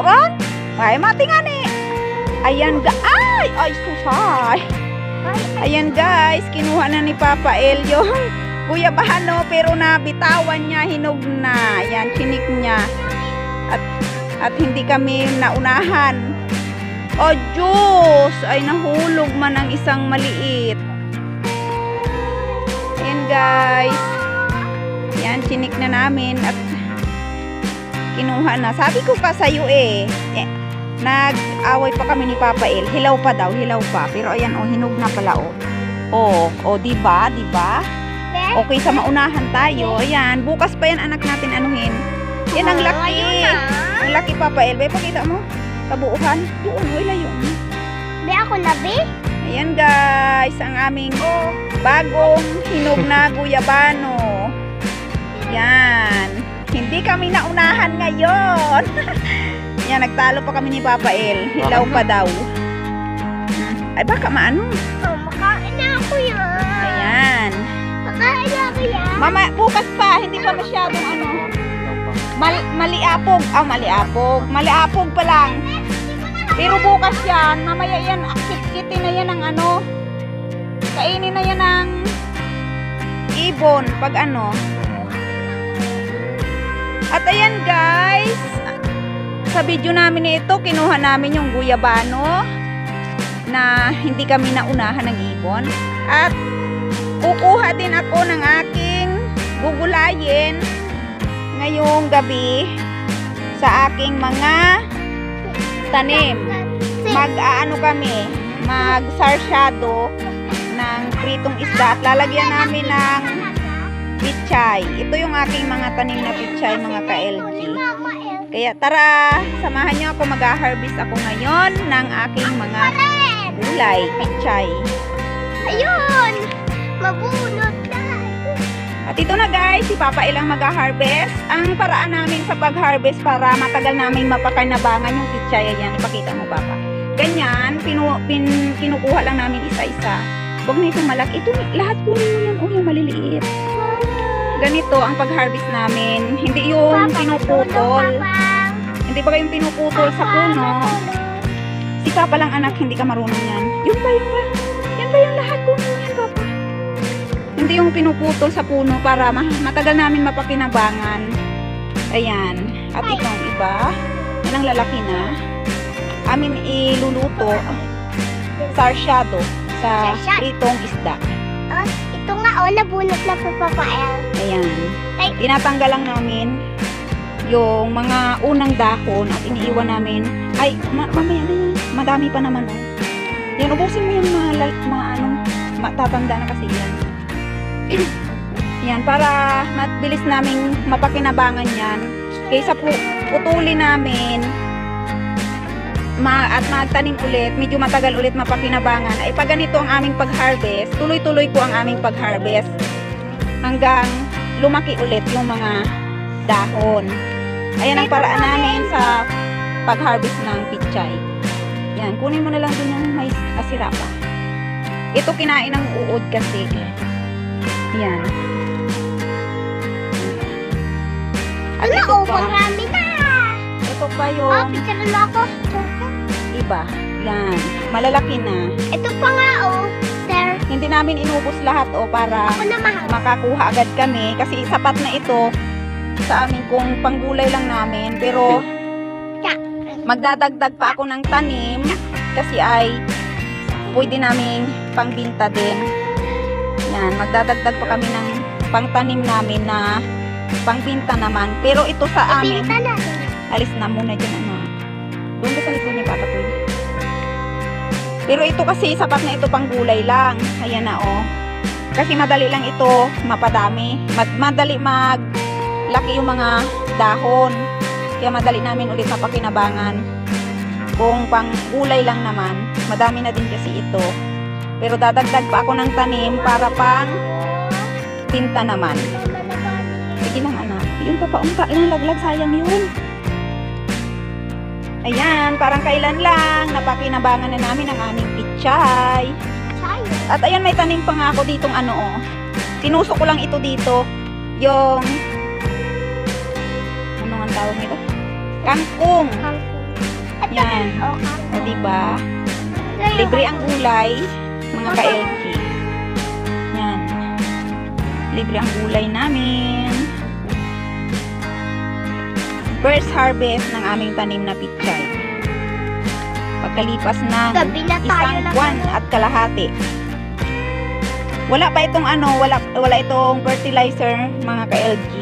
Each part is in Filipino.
Ron? Ay, matingan eh. Ayan, ga ay, ay, susay. Ayan guys, kinuha na ni Papa El yung guyabano pero nabitawan niya, hinog na. Ayan, chinik niya. At, at hindi kami naunahan. O Diyos, ay nahulog man ang isang maliit. Ayan guys. Ayan, chinik na namin at kinuha na. Sabi ko pa sa'yo eh, eh nag-away pa kami ni Papa El. Hilaw pa daw, hilaw pa. Pero ayan, oh, hinog na pala, oh. Oh, oh, di ba? Di ba? Okay sa maunahan tayo. Ayan, bukas pa yan anak natin anuhin. Yan ang laki. Ang laki Papa El. Bay, pakita mo. Kabuuhan. Doon, oh, ilayo. Be ako na, be? Ayan guys, ang aming bagong hinog na guyabano. Hindi kami naunahan ngayon. Yan, nagtalo pa kami ni Papa El. Hilaw pa daw. Ay, baka maano. Oh, makain na ako yan. Ayan. Makain na ako yan. Mama, bukas pa. Hindi pa masyadong ano. Mal maliapog. Ah, maliapog. Maliapog pa lang. Pero bukas yan. Mamaya yan. Akit-kitin na yan ng ano. Kainin na yan ng ibon. Pag ano. At ayan guys. Sa video namin na ito, kinuha namin yung guyabano na hindi kami naunahan ng ibon. At kukuha din ako ng aking gugulayin ngayong gabi sa aking mga tanim. Mag-aano kami, mag-sarsyado ng pritong isda at lalagyan namin ng pichay. Ito yung aking mga tanim na pichay mga ka-LG. Kaya tara, samahan niyo ako mag-harvest ako ngayon ng aking mga gulay, pichay. Ayun! Mabunot na. At ito na guys, si Papa ilang mag-harvest. Ang paraan namin sa pag-harvest para matagal namin mapakanabangan yung pichay. Ayan, ipakita mo Papa. Ganyan, pinu, pin, kinukuha lang namin isa-isa. Huwag na itong malaki. Ito, lahat kunin mo yan. Oh, yung maliliit. Ganito ang pag-harvest namin. Hindi yung pinuputol. Hindi ba yung pinuputol sa puno? Si Papa lang anak, hindi ka marunong yan. Yun ba, yun ba? Yan ba yung lahat kunin yan, Papa? Hindi yung pinuputol sa puno para ma- matagal namin mapakinabangan. Ayan. At itong iba, yan ang lalaki na. Amin iluluto sa Sarsyado. pritong isda. Oh, ito nga, oh, nabunot na po Papa El. Ayan. Ay. Tinatanggal lang namin yung mga unang dahon at iniiwan namin. Ay, ma- mamaya na yan. Madami pa naman. Oh. Yan, ubusin mo yung mga, la- mga ano, matatanda na kasi yan. yan, para mabilis naming mapakinabangan yan. Kaysa pu putulin namin ma at magtanim ulit, medyo matagal ulit mapakinabangan. Ay pag ganito ang aming pag-harvest, tuloy-tuloy po ang aming pag-harvest hanggang lumaki ulit yung mga dahon. Ayan ang paraan namin sa pag-harvest ng pichay. Yan, kunin mo na lang din yung may asira pa. Ito kinain ng uod kasi. Yan. Ano, oh, pa, marami na. ito pa Oh, yung picture mo ako. Iba. Yan, malalaki na. Ito pa nga, oh. Sir, Hindi namin inubos lahat o para makakuha agad kami. Kasi sapat na ito sa amin kung panggulay lang namin. Pero magdadagdag pa ako ng tanim kasi ay pwede naming pangbinta din. Yan. Magdadagdag pa kami ng pangtanim namin na pangbinta naman. Pero ito sa amin. alis na muna dyan doon ka sa likod ni Papa Toy pero ito kasi sapat na ito pang gulay lang. Ayan na oh. Kasi madali lang ito mapadami. Mad madali mag laki yung mga dahon. Kaya madali namin ulit mapakinabangan kung pang gulay lang naman madami na din kasi ito. Pero dadagdag pa ako ng tanim para pang tinta naman. Sige lang anak. Yun pa pa umpa laglag sayang yun ayan parang kailan lang napakinabangan na namin ang aming pichay at ayan, may tanim pa nga ako ditong ano, oh. Tinusok ko lang ito dito. Yung, ano ang tawag nito? Kangkong. Yan. Oh, O, diba? Libre ang gulay, mga ka-LG. Yan. Libre ang gulay namin. First harvest ng aming tanim na pichay. Pagkalipas ng na isang buwan at kalahati. Wala pa itong ano, wala wala itong fertilizer mga ka-LG.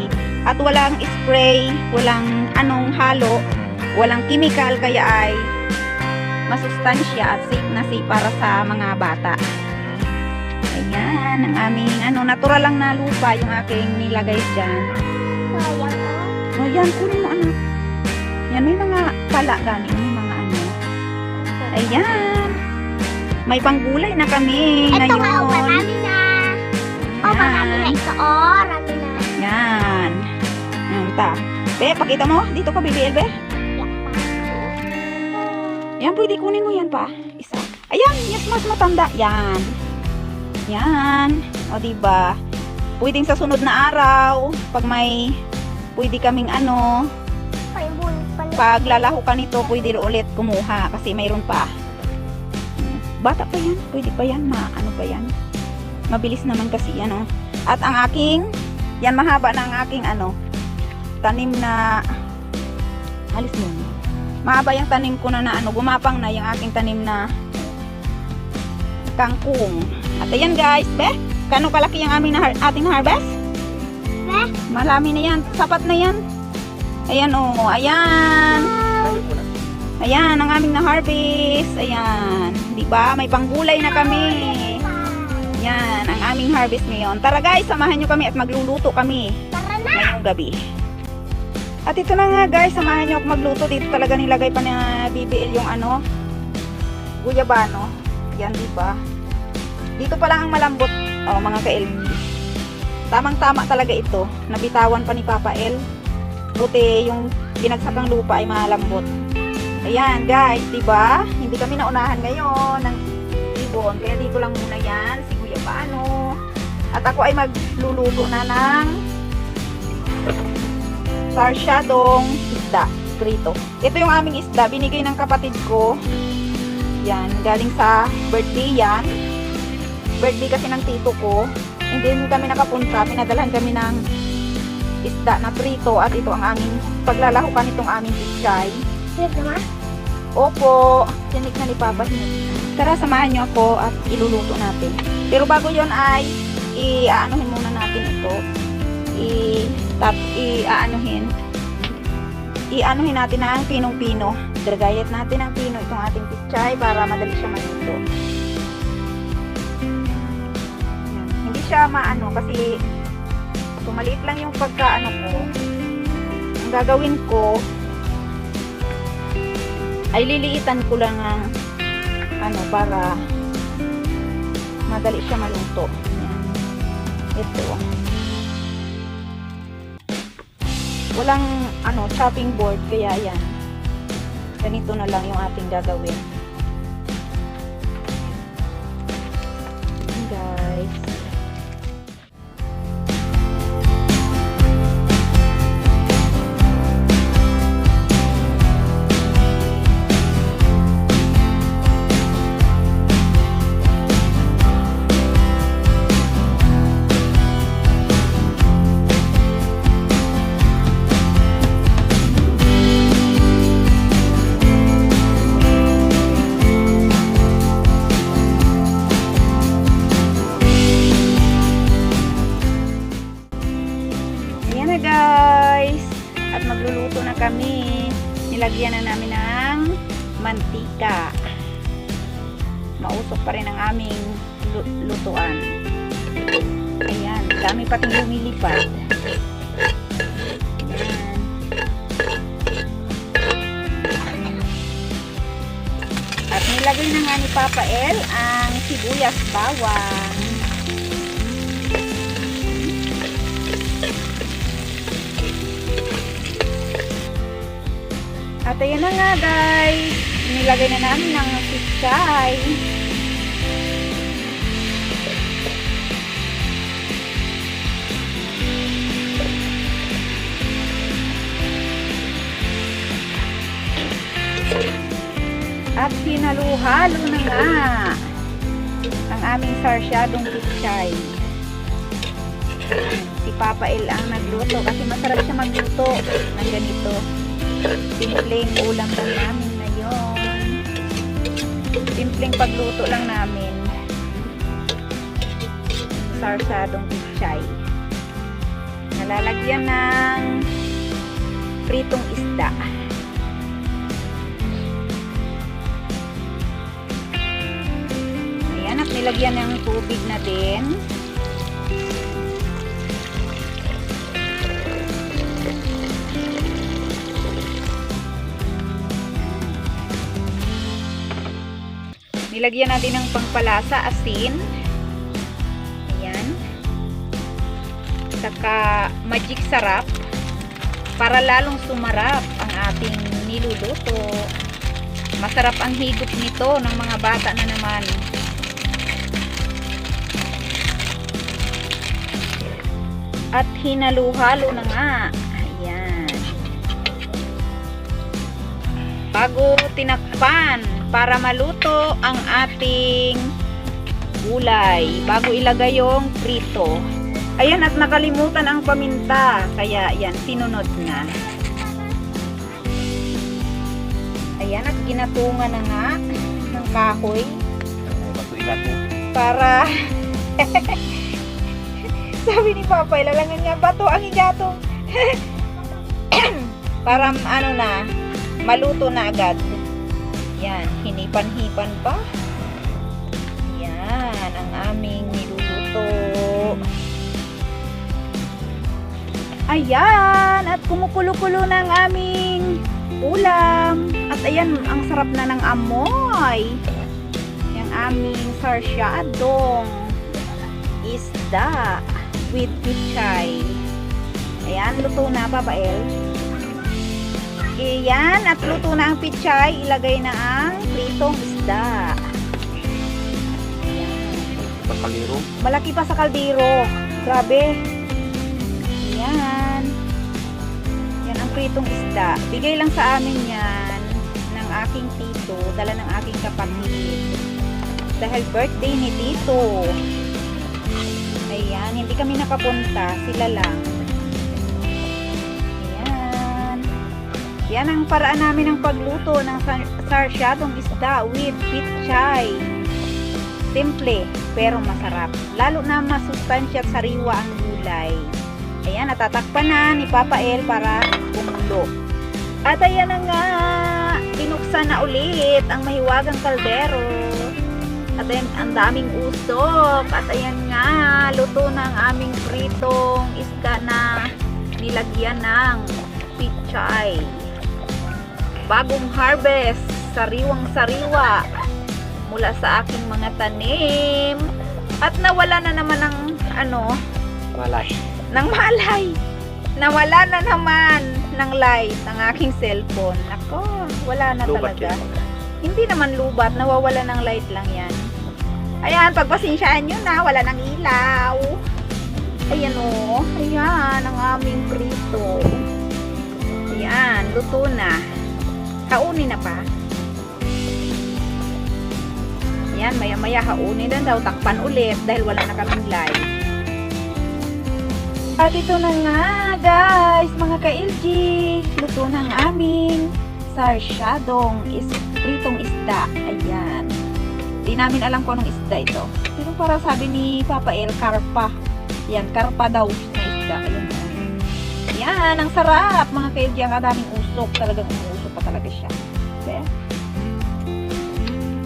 At walang spray, walang anong halo, walang chemical kaya ay masustansya at safe na safe para sa mga bata. Ayan, ang aming ano, natural lang na lupa yung aking nilagay dyan. Sayang. O yan, kunin mo ano. Yan, may mga pala galing, may mga ano. Ayan. May panggulay na kami Ito nga, oh, ngayon. marami na. Oh, marami na Yan. ito. Oh, marami na. Yan. Yan, ta. Be, pakita mo. Dito ka, BBL, be. Yan, pwede kunin mo yan pa. Isa. Ayan, yes, mas matanda. Yan. Yan. O, diba? Pwedeng sa sunod na araw, pag may, pwede kaming ano, pag lalaho ka nito, pwede ulit kumuha kasi mayroon pa. Bata pa yan, pwede pa yan, ma, ano pa yan. Mabilis naman kasi yan, oh. At ang aking, yan mahaba na ang aking, ano, tanim na, alis mo. Mahaba yung tanim ko na na, ano, gumapang na yung aking tanim na kangkong. At ayan guys, be, kano kalaki yung aming na, ating harvest? Malami na yan, sapat na yan. Ayan, oh, ayan. Ayan, ang aming na-harvest. Ayan. Di ba? May panggulay na kami. Yan, ang aming harvest ngayon. Tara guys, samahan nyo kami at magluluto kami Tara na. gabi. At ito na nga guys, samahan nyo ako magluto. Dito talaga nilagay pa na BBL yung ano, guyabano. Yan, di ba? Dito pa lang ang malambot, oh, mga ka-LB. Tamang-tama talaga ito. Nabitawan pa ni Papa L. Buti yung binagsakang lupa ay malambot. Ayan, guys, di ba? Hindi kami naunahan ngayon ng ibon. Kaya dito lang muna yan, si Kuya Paano. At ako ay magluluto na ng sarsyadong isda. Prito. Ito yung aming isda. Binigay ng kapatid ko. Yan, galing sa birthday yan. Birthday kasi ng tito ko. Hindi kami nakapunta. Pinadalhan kami ng isda na prito. At ito ang aming paglalahukan itong aming pichay. Opo, tinik na ni Papa Hinig. Tara, samahan niyo ako at iluluto natin. Pero bago yon ay, i-aanuhin muna natin ito. I, tap, i-aanuhin. I-anuhin natin na ang pinong-pino. Dragayat natin ang pino itong ating pichay para madali siya maluto. Siya maano kasi sumaliit lang yung pagkaano ko. Ang gagawin ko, ay liliitan ko lang ang ano para madali siya maluto. Ito. Walang ano chopping board kaya yan. Ganito na lang yung ating gagawin. Kami. Nilagyan na namin ng mantika. Mausok pa rin ang aming lu- lutuan. Ayan. Dami pating lumilipad. Ayan. At nilagay na nga ni Papa El ang sibuyas bawang. At ayan na nga guys. Nilagay na namin ng pichay. At hinaluhalo na nga ang aming sarsyadong pichay. Si Papa El ang nagluto kasi masarap siya magluto ng ganito. Simpleng ulam lang namin na yun. Simpleng pagluto lang namin. Sarsyadong pichay. Nalalagyan ng pritong isda. Ayan, at nilagyan ng tubig na din. Nilagyan natin ng pangpalasa, asin. Ayan. Saka magic sarap para lalong sumarap ang ating niluluto. Masarap ang higop nito ng mga bata na naman. At hinaluhalo na nga. Ayan. Bago tinakpan para maluto ang ating gulay. Bago ilagay yung prito. Ayan, at nakalimutan ang paminta. Kaya, yan, sinunod na. Ayan, at ginatungan na nga ng kahoy para sabi ni Papa, ilalangan niya bato ang igatong para ano na maluto na agad yan, hinipan-hipan pa yan, ang aming niluluto ayan at kumukulo-kulo ang aming ulam at ayan, ang sarap na ng amoy yung aming sarsyadong isda with pichay. Ayan, luto na babael. Ayan, at luto na ang pichay. Ilagay na ang pritong isda. Ayan. Pagkaliro. Malaki pa sa kaldero. Grabe. Ayan. Yan ang pritong isda. Bigay lang sa amin yan ng aking tito. Dala ng aking kapatid. Dahil birthday ni tito. Ayan. Hindi kami nakapunta. Sila lang. Yan ang paraan namin ng pagluto ng sar- sarsyadong isda with pichay. Simple, pero masarap. Lalo na masustansya at sariwa ang gulay. Ayan, natatakpan na ni Papa El para kumulo. At ayan na nga, binuksan na ulit ang mahiwagang kaldero. At ayan, ang daming usok. At ayan nga, luto na aming pritong isda na nilagyan ng pichay. Bagong harvest, sariwang sariwa mula sa aking mga tanim. At nawala na naman ng ano, Malay. ng malay. Nawala na naman ng light ang aking cellphone. Ako, wala na Lubat talaga. yan. Hindi naman lubat, nawawala ng light lang yan. Ayan, pagpasensyaan nyo na, wala ng ilaw. Ayan o, ayan, ang aming prito. Ayan, luto na. Kaunin na pa. Ayan, maya-maya haunin na daw, takpan ulit dahil wala na kaming light. At ito na nga, guys, mga ka-LG. Luto na ang aming sarsyadong is pritong isda. Ayan. Di namin alam kung anong isda ito. Pero para sabi ni Papa El, karpa. Yan, karpa daw na isda. Ayan. Yan, ang sarap, mga ka-LG. Ang daming usok. Talagang pa talaga siya. Be?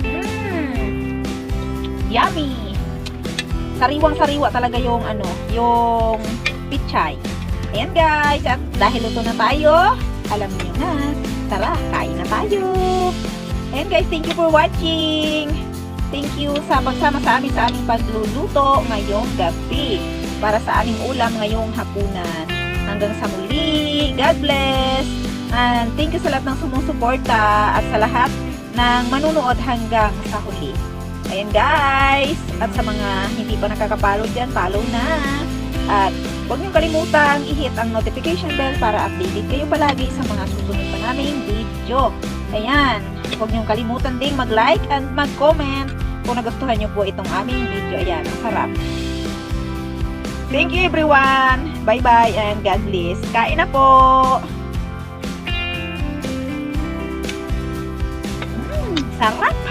Mmm. Yummy! Sariwang-sariwa talaga yung ano, yung pichay. Ayan guys, at dahil luto na tayo, alam niyo na, tara, kain na tayo. Ayan guys, thank you for watching. Thank you sa pagsama sa amin sa aming pagluluto ngayong gabi para sa aming ulam ngayong hapunan. Hanggang sa muli, God bless! And thank you sa lahat ng sumusuporta at sa lahat ng manunood hanggang sa huli. Ayan guys! At sa mga hindi pa nakakapalo dyan, follow na! At huwag niyong kalimutang i-hit ang notification bell para updated kayo palagi sa mga susunod pa naming video. Ayan! Huwag niyong kalimutan ding mag-like and mag-comment kung nagustuhan niyo po itong aming video. Ayan, ang sarap. Thank you everyone. Bye-bye and God bless. Kain na po. Mm, sarap.